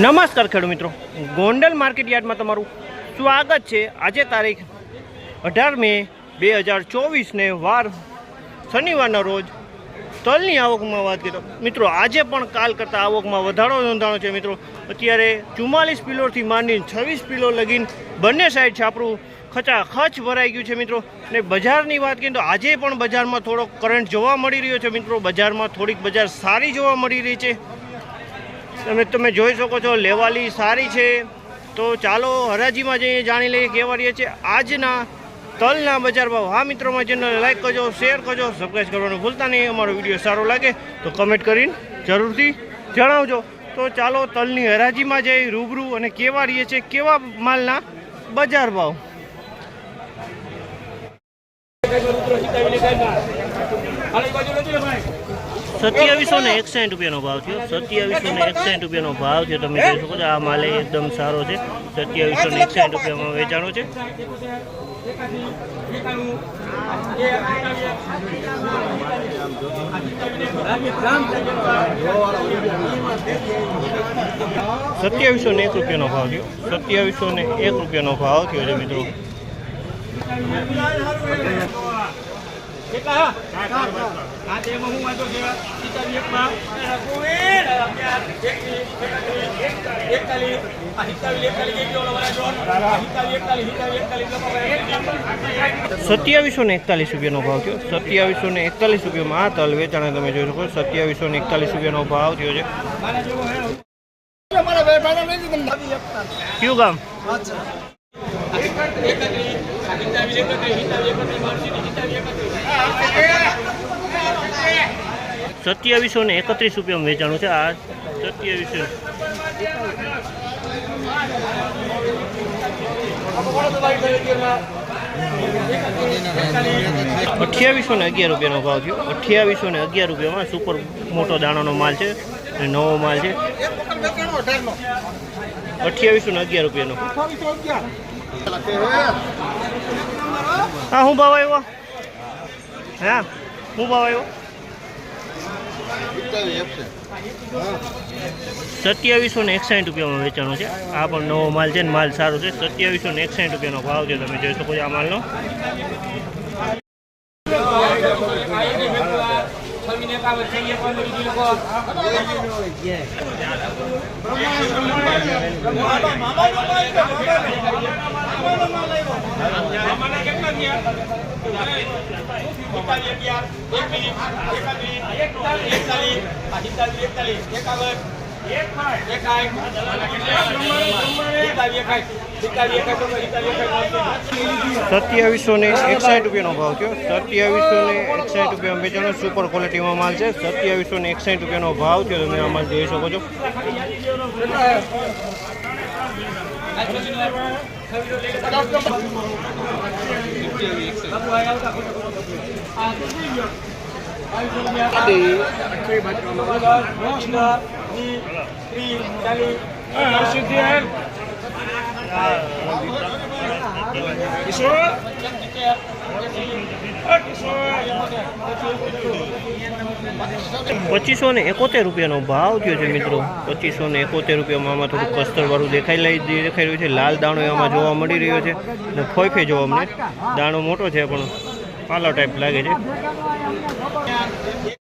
નમસ્કાર ખેડૂત મિત્રો. ગોંડલ માર્કેટ યાર્ડમાં તમારું સ્વાગત છે. આજે તારીખ અઢાર મે બે હજાર ચોવીસને વાર શનિવારના રોજ તલની આવકમાં વાત કરીએ મિત્રો, આજે પણ કાલ કરતાં આવકમાં વધારો નોંધાણો છે મિત્રો. અત્યારે ચુમ્માલીસ પિલોરથી માંડીને છવ્વીસ પિલો લગીને બંને સાઈડ છાપરું ખચા ખચ ભરાઈ ગયું છે મિત્રો. અને બજારની વાત કરીએ તો આજે પણ બજારમાં થોડોક કરંટ જોવા મળી રહ્યો છે મિત્રો. બજારમાં થોડીક બજાર સારી જોવા મળી રહી છે. તમે તમે જોઈ શકો છો, લેવાલી સારી છે. તો ચાલો હરાજીમાં જઈએ, જાણી લઈએ કેવા રહીએ છે આજના તલના બજાર ભાવ. હા મિત્રોમાં ચેનલ લાઈક કરજો શેર કરજો સબસ્ક્રાઈબ કરવાનું ભૂલતા નહીં. અમારો વીડિયો સારો લાગે તો કમેન્ટ કરીને જરૂરથી જણાવજો. તો ચાલો તલની હરાજીમાં જઈ, રૂબરૂ અને કેવા રહીએ છે કેવા માલના બજાર ભાવ? સત્યાવીસો ને એકસાઠ રૂપિયાનો ભાવ થયો. સત્યાવીસો ને એકસાઠ રૂપિયાનો ભાવ છે તમે જોઈ શકો છો, આ માલે એકદમ સારો છે. સત્યાવીસો ને એકસાઠ રૂપિયામાં વેચાણો છે. સત્યાવીસો ને એક રૂપિયાનો ભાવ થયો. સત્યાવીસો ને એક રૂપિયાનો ભાવ થયો છે, મિત્રો. સત્યાવીસો ને એકતાલીસ રૂપિયાનો ભાવ થયો. સત્યાવીસો ને એકતાલીસ રૂપિયામાં આ તલ વેચાણ તમે જોઈ શકો સત્યાવીસો ને એકતાલીસ રૂપિયાનો ભાવ થયો છે. કયું ગામ? સત્યાવીસો ને એકત્રીસ રૂપિયામાં વેચાણું છે. આ સત્યાવીસો. અઠ્યાવીસો ને અગિયાર રૂપિયાનો ભાવ થયો. અઠ્યાવીસો ને અગિયાર રૂપિયામાં સુપર મોટો દાણાનો માલ છે અને નવો માલ છે. અઠ્યાવીસો ને અગિયાર રૂપિયાનો. હા, હું ભાવ આવ્યો. હા, હું ભાવ આવ્યો. સત્યાવીસો ને એકસાઠ રૂપિયામાં વેચાણો છે. આ પણ નવો માલ છે ને માલ સારો છે. સત્યાવીસો ને એકસાઠ રૂપિયાનો ભાવ છે. તમે જોઈ શકો છો આ માલનો. એકતાલીસ એકતાલીસ એકતાલીસ એકતાલીસ એકાવન. સત્યાવીસો ને એકસાઠ રૂપિયાનો ભાવ થયો. સત્યાવીસો ને એકસાઠ રૂપિયા વેચાણો સુપર ક્વોલિટીમાં માલ છે. સત્યાવીસો ને એકસાઠ રૂપિયાનો ભાવ થયો. તમે આ માલ જોઈ શકો છો. પચીસો ને એકોતેર રૂપિયાનો ભાવ થયો છે મિત્રો. પચીસો ને એકોતેર રૂપિયામાં આમાં થોડું કસ્તરવાળું દેખાઈ લઈ દેખાઈ રહ્યું છે. લાલ દાણો એમાં જોવા મળી રહ્યો છે. અને ફોઈફે જોવા મળે. દાણો મોટો છે, પણ પાલો ટાઈપ લાગે છે.